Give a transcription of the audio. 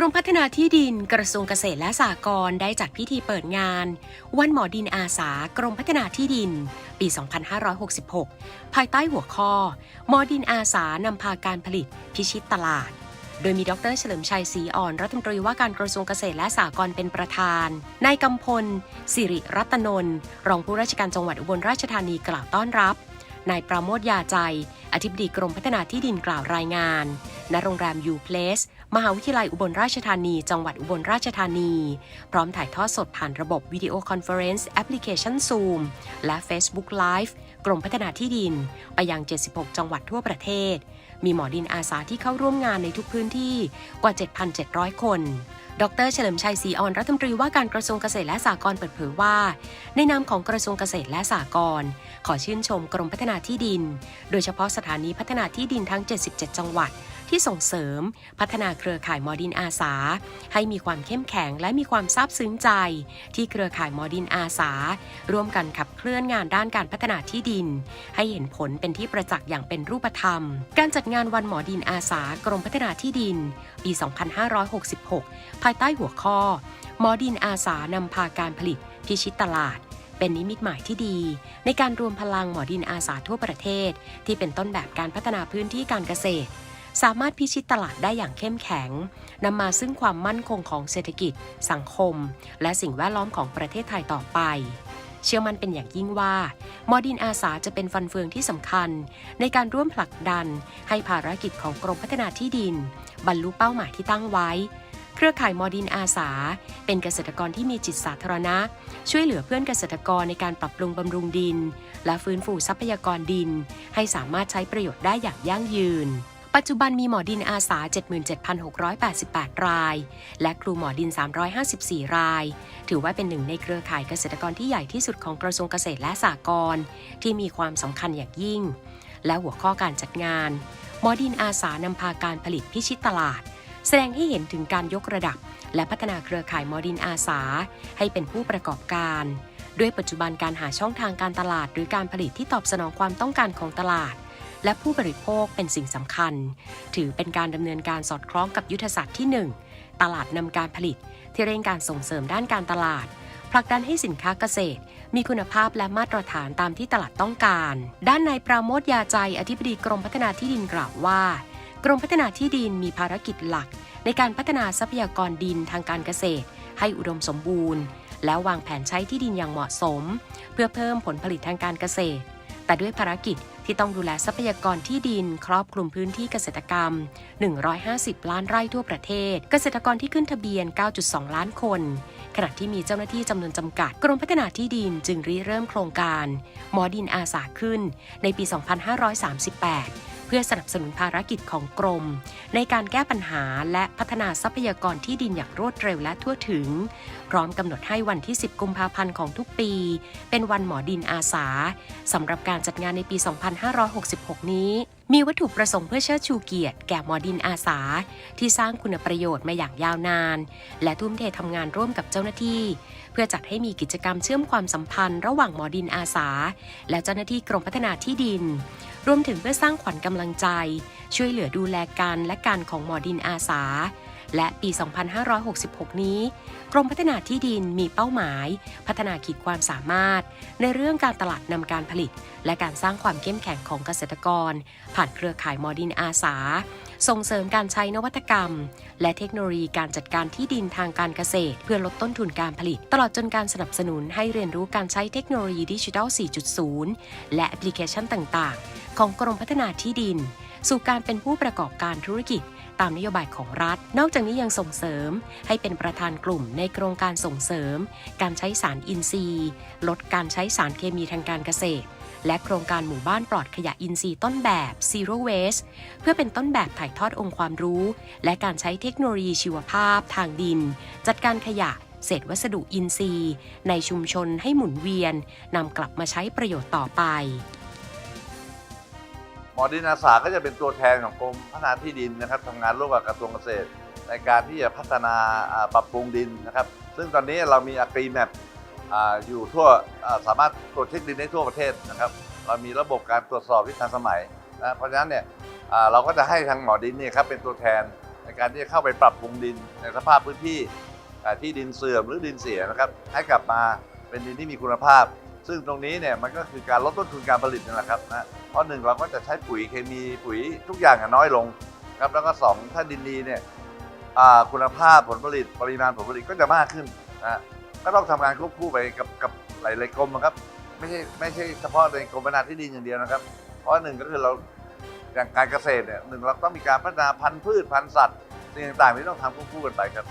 กรมพัฒนาที่ดินกระทรวงเกษตรและสหกรณ์ได้จัดพิธีเปิดงาน วันหมอดินอาสากรมพัฒนาที่ดิน ปี 2566 ภายใต้หัวข้อ หมอดินอาสานำพาการผลิตพิชิตตลาด โดยมีดรเฉลิมชัยศรีอ่อนรัฐมนตรีว่าการกระทรวงเกษตรและสหกรณ์เป็นประธานนายกำพล สิริรัตนนท์รองผู้ราชการจังหวัดอุบลราชธานีกล่าวต้อนรับนายประโมทยาใจ อธิบดีกรมพัฒนาที่ดินกล่าวรายงาน ณโรงแรมยูเพลสมหาวิทยาลัยอุบลราชธานี จังหวัดอุบลราชธานี พร้อมถ่ายทอดสดผ่านระบบวิดีโอคอนเฟอเรนซ์แอปพลิเคชัน Zoom และ Facebook Live กรมพัฒนาที่ดิน ไปยัง 76 จังหวัดทั่วประเทศ มีหมอดินอาสาที่เข้าร่วมงานในทุกพื้นที่กว่า 7,700 คนดรเฉลิมชัยศรีอ่อนรัฐมนตรีว่าการกระทรวงเกษตรและสหกรณ์เปิดเผยว่า ในนามของกระทรวงเกษตรและสหกรณ์ขอชื่นชมกรมพัฒนาที่ดิน โดยเฉพาะสถานีพัฒนาที่ดินทั้ง 77 จังหวัด ที่ส่งเสริม พัฒนาเครือข่ายมอดินอาสา ให้มีความเข้มแข็งและมีความซาบซึ้งใจ ที่เครือข่ายมอดินอาสา ร่วมกันขับเคลื่อนงานด้านการพัฒนาที่ดิน ให้เห็นผลเป็นที่ประจักษ์อย่างเป็นรูปธรรม การจัดงานวันหมอดินอาสากรมพัฒนาที่ดิน ปี 2566 ภายใต้หัวข้อ หมอดินอาสานำพาการผลิตพิชิตตลาดเป็นนิมิตหมายที่ดี ในการรวมพลังหมอดินอาสาทั่วประเทศ ที่เป็นต้นแบบการพัฒนาพื้นที่การเกษตร สามารถพิชิตตลาดได้อย่างเข้มแข็งนำมาซึ่งความมั่นคงของเศรษฐกิจ สังคม และสิ่งแวดล้อมของประเทศไทยต่อไป เชื่อมั่นเป็นอย่างยิ่งว่า มอดินอาสาจะเป็นฟันเฟืองที่สำคัญ ในการร่วมผลักดัน ให้ภารกิจของกรมพัฒนาที่ดิน บรรลุเป้าหมายที่ตั้งไว้เครือข่ายมอดินอาสา เป็นเกษตรกรที่มีจิตสาธารณะ ช่วยเหลือเพื่อนเกษตรกรในการปรับปรุงบำรุงดิน และฟื้นฟูทรัพยากรดิน ให้สามารถใช้ประโยชน์ได้อย่างยั่งยืน ปัจจุบันมีหมอดินอาสา 77,688 ราย และครูหมอดิน 354 ราย ถือว่าเป็นหนึ่งในเครือข่ายเกษตรกรที่ใหญ่ที่สุดของกระทรวงเกษตรและสหกรณ์ที่มีความสำคัญอย่างยิ่ง และหัวข้อการจัดงาน หมอดินอาสานำพาการผลิตพิชิตตลาด แสดงให้เห็นถึงการยกระดับ และพัฒนาเครือข่ายหมอดินอาสา ให้เป็นผู้ประกอบการด้วยปัจจุบันการหาช่องทางการตลาด หรือการผลิตที่ตอบสนองความต้องการของตลาด และผู้บริโภคเป็นสิ่งสำคัญ ถือเป็นการดำเนินการสอดคล้องกับยุทธศาสตร์ที่ 1 ตลาดนำการผลิต ที่เร่งการส่งเสริมด้านการตลาดผลักดันให้สินค้าเกษตร มีคุณภาพและมาตรฐานตามที่ตลาดต้องการ ด้านนายปราโมทยาใจอธิบดีกรมพัฒนาที่ดินกล่าวว่า กรมพัฒนาที่ดินมีภารกิจหลัก ในการพัฒนาทรัพยากรดินทางการเกษตร ให้อุดมสมบูรณ์ และวางแผนใช้ที่ดินอย่างเหมาะสม เพื่อเพิ่มผลผลิตทางการเกษตร แต่ด้วยภารกิจ ที่ต้องดูแลทรัพยากรที่ดิน ครอบคลุมพื้นที่เกษตรกรรม 150 ล้านไร่ทั่วประเทศ เกษตรกรที่ขึ้นทะเบียน 9.2 ล้านคน ขณะที่มีเจ้าหน้าที่จำนวนจำกัด กรมพัฒนาที่ดินจึงริเริ่มโครงการ หมอดินอาสาขึ้น ในปี 2538 เพื่อสนับสนุนภารกิจของกรม ในการแก้ปัญหาและพัฒนาทรัพยากรที่ดินอย่างรวดเร็วและทั่วถึง พร้อมกำหนดให้วันที่ 10 กุมภาพันธ์ของทุกปี เป็นวันหมอดินอาสาสำหรับการจัดงานในปี 2566 นี้ มีวัตถุประสงค์เพื่อเชิดชูเกียรติแก่หมอดินอาสา ที่สร้างคุณประโยชน์มาอย่างยาวนาน และทุ่มเททำงานร่วมกับเจ้าหน้าที่ เพื่อจัดให้มีกิจกรรมเชื่อมความสัมพันธ์ระหว่างหมอดินอาสา และเจ้าหน้าที่กรมพัฒนาที่ดิน รวมถึงเพื่อสร้างขวัญกำลังใจ ช่วยเหลือดูแลกันและการของหมอดินอาสา และปี 2566 นี้ กรมพัฒนาที่ดินมีเป้าหมาย พัฒนาขีดความสามารถ ในเรื่องการตลาดนำการผลิต และการสร้างความเข้มแข็งของเกษตรกร ผ่านเครือข่ายมอดินอาสา ส่งเสริมการใช้นวัตกรรม และเทคโนโลยีการจัดการที่ดินทางการเกษตร เพื่อลดต้นทุนการผลิต ตลอดจนการสนับสนุนให้เรียนรู้การใช้เทคโนโลยีดิจิทัล 4.0 และแอปพลิเคชันต่าง ๆ ของกรมพัฒนาที่ดิน สู่การเป็นผู้ประกอบการธุรกิจ ตามนโยบายของรัฐ นอกจากนี้ยังส่งเสริมให้เป็นประธานกลุ่มในโครงการส่งเสริม การใช้สารอินทรีย์ ลดการใช้สารเคมีทางการเกษตร และโครงการหมู่บ้านปลอดขยะอินทรีย์ต้นแบบ Zero Waste เพื่อเป็นต้นแบบถ่ายทอดองค์ความรู้ และการใช้เทคโนโลยีชีวภาพ ทางดิน จัดการขยะเศษวัสดุอินทรีย์ ในชุมชนให้หมุนเวียนนำกลับมาใช้ประโยชน์ต่อไป มอดินอาสาก็จะเป็นตัวแทนของกรมพัฒนาที่ดินนะครับทำงานร่วมกับกระทรวงเกษตร ในการที่จะพัฒนาปรับปรุงดินนะครับ ซึ่งตอนนี้เรามีอักรีแมปอยู่ทั่วสามารถตรวจเช็คดินได้ทั่วประเทศนะครับ เรามีระบบการตรวจสอบที่ทันสมัยนะเพราะฉะนั้นเนี่ยเราก็จะให้ทางหมอดินเนี่ยครับเป็นตัวแทนในการที่จะเข้าไปปรับปรุงดินในสภาพพื้นที่ที่ดินเสื่อมหรือดินเสียนะครับ ให้กลับมาเป็นดินที่มีคุณภาพ ซึ่งตรงนี้เนี่ยมันก็คือการลดต้นทุนการผลิตนั่นแหละครับนะเพราะหนึ่งเราก็จะใช้ปุ๋ยเคมีปุ๋ยทุกอย่างน้อยลงครับแล้วก็สองถ้าดินดีเนี่ยคุณภาพผลผลิตปริมาณผลผลิตก็จะมากขึ้นนะก็ต้องทำงานควบคู่ไปกับกับหลายๆกรมนะครับไม่ใช่ไม่ใช่เฉพาะในกรมพัฒนาที่ดินอย่างเดียวนะครับ เพราะหนึ่งก็คือเราอย่างการเกษตรเนี่ยหนึ่งเราต้องมีการพัฒนาพันธุ์พืชพันธุ์สัตว์สิ่งต่างๆที่ต้องทำควบคู่กันไปครับ